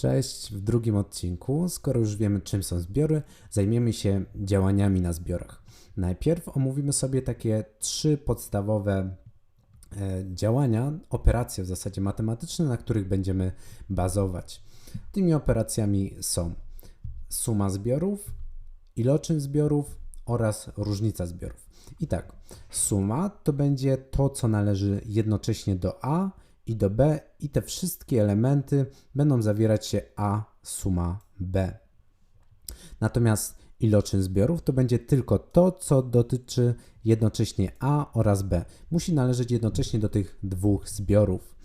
Cześć, w drugim odcinku, skoro już wiemy czym są zbiory, zajmiemy się działaniami na zbiorach. Najpierw omówimy sobie takie trzy podstawowe e, działania, operacje w zasadzie matematyczne, na których będziemy bazować. Tymi operacjami są suma zbiorów, iloczyn zbiorów oraz różnica zbiorów. I tak, suma to będzie to, co należy jednocześnie do A i do B i te wszystkie elementy będą zawierać się A suma B. Natomiast iloczyn zbiorów to będzie tylko to, co dotyczy jednocześnie A oraz B. Musi należeć jednocześnie do tych dwóch zbiorów.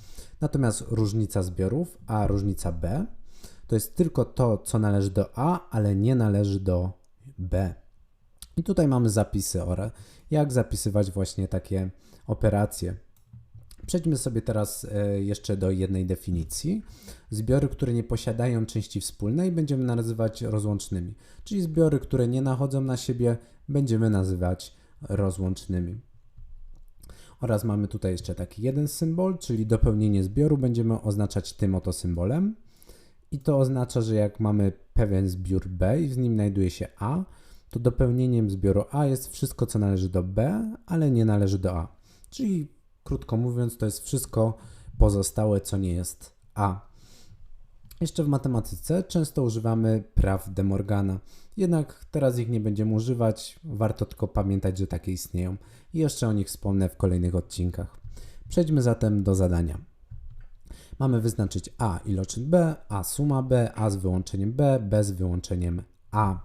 Natomiast różnica zbiorów A różnica B to jest tylko to, co należy do A, ale nie należy do B. I tutaj mamy zapisy, jak zapisywać właśnie takie operacje. Przejdźmy sobie teraz e, jeszcze do jednej definicji. Zbiory, które nie posiadają części wspólnej, będziemy nazywać rozłącznymi, czyli zbiory, które nie nachodzą na siebie, będziemy nazywać rozłącznymi. Oraz mamy tutaj jeszcze taki jeden symbol, czyli dopełnienie zbioru będziemy oznaczać tym oto symbolem. I to oznacza, że jak mamy pewien zbiór B i w nim znajduje się A, to dopełnieniem zbioru A jest wszystko, co należy do B, ale nie należy do A. Czyli Krótko mówiąc, to jest wszystko pozostałe, co nie jest A. Jeszcze w matematyce często używamy praw de Morgana, jednak teraz ich nie będziemy używać, warto tylko pamiętać, że takie istnieją i jeszcze o nich wspomnę w kolejnych odcinkach. Przejdźmy zatem do zadania. Mamy wyznaczyć A iloczyn B, A suma B, A z wyłączeniem B, B z wyłączeniem A.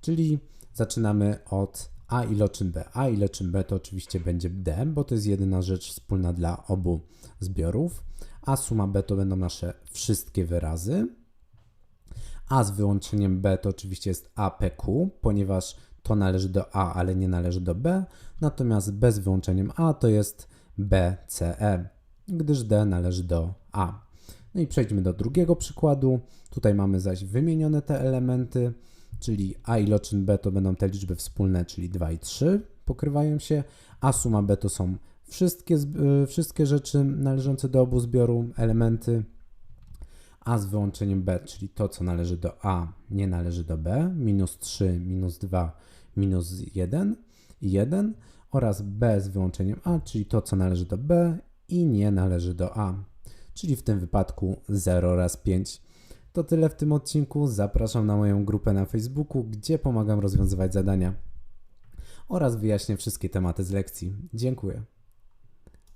Czyli zaczynamy od a iloczyn B. A iloczyn B to oczywiście będzie D, bo to jest jedyna rzecz wspólna dla obu zbiorów. A suma B to będą nasze wszystkie wyrazy. A z wyłączeniem B to oczywiście jest APQ, ponieważ to należy do A, ale nie należy do B. Natomiast B z wyłączeniem A to jest BCE, gdyż D należy do A. No i przejdźmy do drugiego przykładu. Tutaj mamy zaś wymienione te elementy czyli a iloczyn b to będą te liczby wspólne, czyli 2 i 3 pokrywają się, a suma b to są wszystkie, y, wszystkie rzeczy należące do obu zbioru, elementy, a z wyłączeniem b, czyli to, co należy do a, nie należy do b, minus 3, minus 2, minus 1 i 1 oraz b z wyłączeniem a, czyli to, co należy do b i nie należy do a, czyli w tym wypadku 0 oraz 5. To tyle w tym odcinku. Zapraszam na moją grupę na Facebooku, gdzie pomagam rozwiązywać zadania oraz wyjaśnię wszystkie tematy z lekcji. Dziękuję.